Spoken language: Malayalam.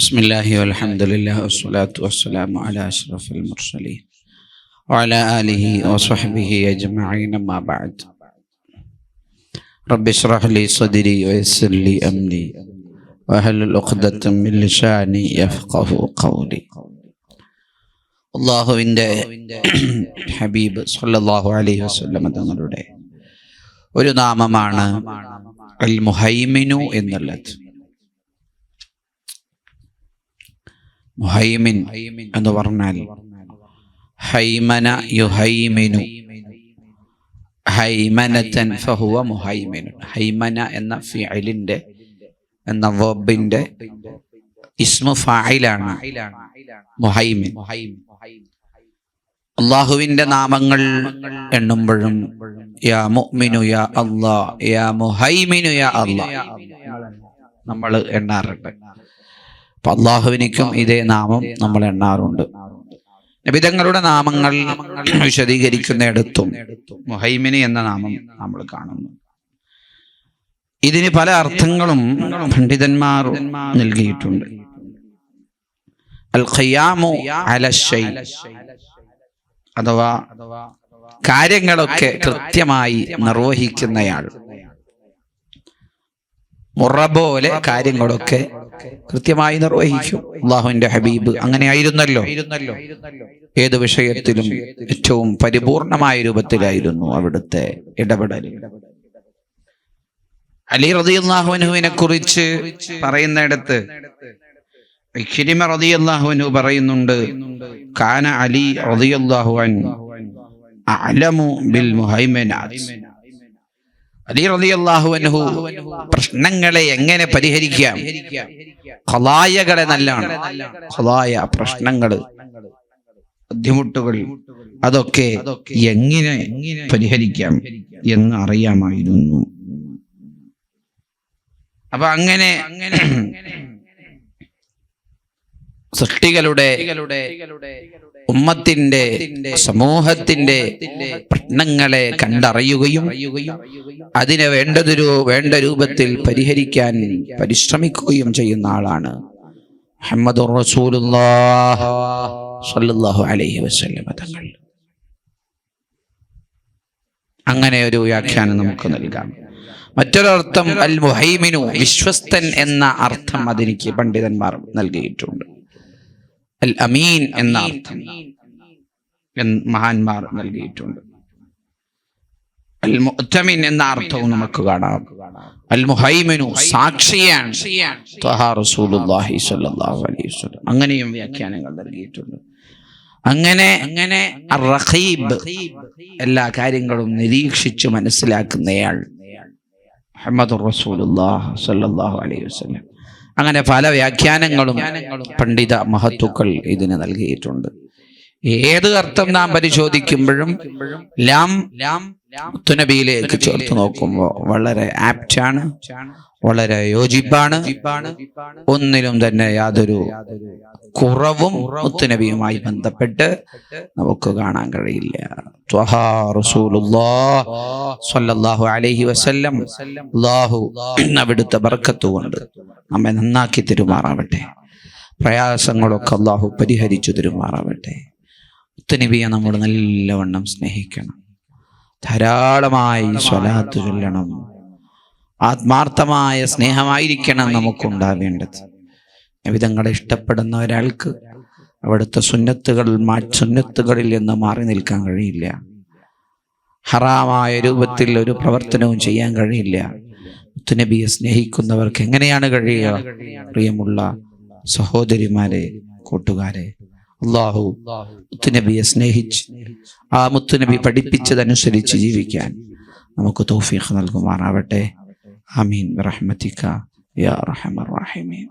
بسم الله والحمد لله والصلاة والسلام على أشرف المرسلين وعلى آله وصحبه أجمعين ما بعد رب اشرح لي صدري ويسر لي أمري وهل العقدة من لساني يفقه قولي അള്ളാഹുവിൻ്റെ ഹബീബ് സല്ലല്ലാഹു അലൈഹി വസല്ലം തങ്ങളുടെ ഒരു നാമമാണ് അൽ മുഹൈമിനു എന്നുള്ളത് മുഹൈമിൻ എന്ന് പറഞ്ഞാൽ ഹൈമന യുഹൈമിനു. ഹൈമനത്തൻ ഫഹുവ മുഹൈമിനു. ഹൈമന എന്ന ഫിഅലിന്റെ എന്ന വബിന്റെ ഇസ്മു ഫായിലാണ് മുഹൈമിൻ. അള്ളാഹുവിന്റെ നാമങ്ങൾ എണ്ണുമ്പോഴും യാ മുഅ്മിനു യാ അല്ലാ യാ മുഹൈമിനു യാ അല്ലാ നമ്മൾ എണ്ണാറുണ്ട്. അപ്പൊ അള്ളാഹുവിനിക്കും ഇതേ നാമം നമ്മൾ എണ്ണാറുണ്ട്. നബിതങ്ങളുടെ നാമങ്ങൾ വിശദീകരിക്കുന്നിടത്തും മുഹൈമിനി എന്ന നാമം നമ്മൾ കാണുന്നു. ഇതിന് പല അർത്ഥങ്ങളും പണ്ഡിതന്മാർ നൽകിയിട്ടുണ്ട്. അൽ അഥവാ കാര്യങ്ങളൊക്കെ കൃത്യമായി നിർവഹിക്കുന്നയാൾ. മുറ പോലെ കാര്യങ്ങളൊക്കെ കൃത്യമായി നിർവഹിച്ചു അള്ളാഹുവിന്റെ ഹബീബ് അങ്ങനെ ആയിരുന്നല്ലോ ഏത് വിഷയത്തിലും ഏറ്റവും പരിപൂർണമായ രൂപത്തിലായിരുന്നു അവിടുത്തെ ഇടപെടൽ. അലി റതി അള്ളാഹുവിനുവിനെ കുറിച്ച് പറയുന്നിടത്ത് ഇഖിരിമ റതിയല്ലാഹുവിനു പറയുന്നുണ്ട് കാന അലി റതിയല്ലാഹുവൻ അലമു ബിൽ മുഹൈമനാത്ത്. അലി റളിയല്ലാഹു പ്രശ്നങ്ങളെ എങ്ങനെ പരിഹരിക്കാം? ഖലായകളെ നല്ലാണ്. ഖലായ പ്രശ്നങ്ങൾ ബുദ്ധിമുട്ടുകൾ അതൊക്കെ എങ്ങനെ പരിഹരിക്കാം എന്ന് അറിയാമായിരുന്നു. അപ്പൊ അങ്ങനെ സൃഷ്ടികളുടെ ഉമ്മത്തിന്റെ സമൂഹത്തിന്റെ പ്രശ്നങ്ങളെ കണ്ടറിയുകയും അതിനെ വേണ്ടതൊരു വേണ്ട രൂപത്തിൽ പരിഹരിക്കാൻ പരിശ്രമിക്കുകയും ചെയ്യുന്ന ആളാണ് മുഹമ്മദ് അലൈഹി വസല്ലം തങ്ങൾ. അങ്ങനെ ഒരു വ്യാഖ്യാനം നമുക്ക് നൽകാം. മറ്റൊരർത്ഥം അൽ മുഹൈമിനു വിശ്വസ്തൻ എന്ന അർത്ഥം അതിനിക്ക് പണ്ഡിതന്മാർ നൽകിയിട്ടുണ്ട്. അൽ അമീൻ എന്ന അർത്ഥം മഹാന്മാർ നൽകിയിട്ടുണ്ട്. അൽ മുഅ്തമിൻ എന്ന അർത്ഥവും നമുക്ക് കാണാം. അൽ മുഹൈമിനു സാക്ഷിയാണ് റസൂലുള്ളാഹി സ്വല്ലല്ലാഹു അലൈഹി വസല്ലം. അങ്ങനെയും വ്യാഖ്യാനങ്ങൾ നൽകിയിട്ടുണ്ട്. അങ്ങനെ അങ്ങനെ റഖീബ് എല്ലാ കാര്യങ്ങളും നിരീക്ഷിച്ച് മനസ്സിലാക്കുന്നയാൾ മുഹമ്മദ് റസൂലുള്ളാഹി സ്വല്ലല്ലാഹു അലൈഹി വസല്ലം. അങ്ങനെ പല വ്യാഖ്യാനങ്ങളും പണ്ഡിത മഹത്തുക്കൾ ഇതിന് നൽകിയിട്ടുണ്ട്. ഏത് അർത്ഥം നാം പരിശോധിക്കുമ്പോഴും ലാം ലാം മുത്തുനബിയിലേക്ക് ചേർത്ത് നോക്കുമ്പോൾ വളരെ ആപ്റ്റാണ് വളരെ യോജിപ്പാണ്. ഒന്നിലും തന്നെ യാതൊരു കുറവും മുത്തുനബിയുമായി ബന്ധപ്പെട്ട് നമുക്ക് കാണാൻ കഴിയില്ല. അവിടുത്തെ ബർക്കത്ത് കൊണ്ട് നമ്മെ നന്നാക്കി തരുമാറാവട്ടെ. പ്രയാസങ്ങളൊക്കെ അള്ളാഹു പരിഹരിച്ചു തരുമാറാവട്ടെ. മുത്തുനബിയെ നമ്മൾ നല്ലവണ്ണം സ്നേഹിക്കണം. ധാരാളമായി സ്വലാത്ത് ചൊല്ലണം. ആത്മാർത്ഥമായ സ്നേഹമായിരിക്കണം നമുക്കുണ്ടാവേണ്ടത്. വിധങ്ങളെ ഇഷ്ടപ്പെടുന്ന ഒരാൾക്ക് അവിടുത്തെ സുന്നത്തുകൾ സുന്നത്തുകളിൽ നിന്ന് മാറി നിൽക്കാൻ കഴിയില്ല. ഹറാമായ രൂപത്തിൽ ഒരു പ്രവർത്തനവും ചെയ്യാൻ കഴിയില്ല. മുത്തുനബിയെ സ്നേഹിക്കുന്നവർക്ക് എങ്ങനെയാണ് കഴിയുക? പ്രിയമുള്ള സഹോദരിമാരെ കൂട്ടുകാരെ അള്ളാഹു മുത്തുനബിയെ സ്നേഹിച്ച് ആ മുത്തുനബി പഠിപ്പിച്ചതനുസരിച്ച് ജീവിക്കാൻ നമുക്ക് തൗഫീഖ് നൽകുമാറാവട്ടെ. ആമീൻ. റഹ്മത്തിക്ക യാ റഹമർ റഹിമീൻ.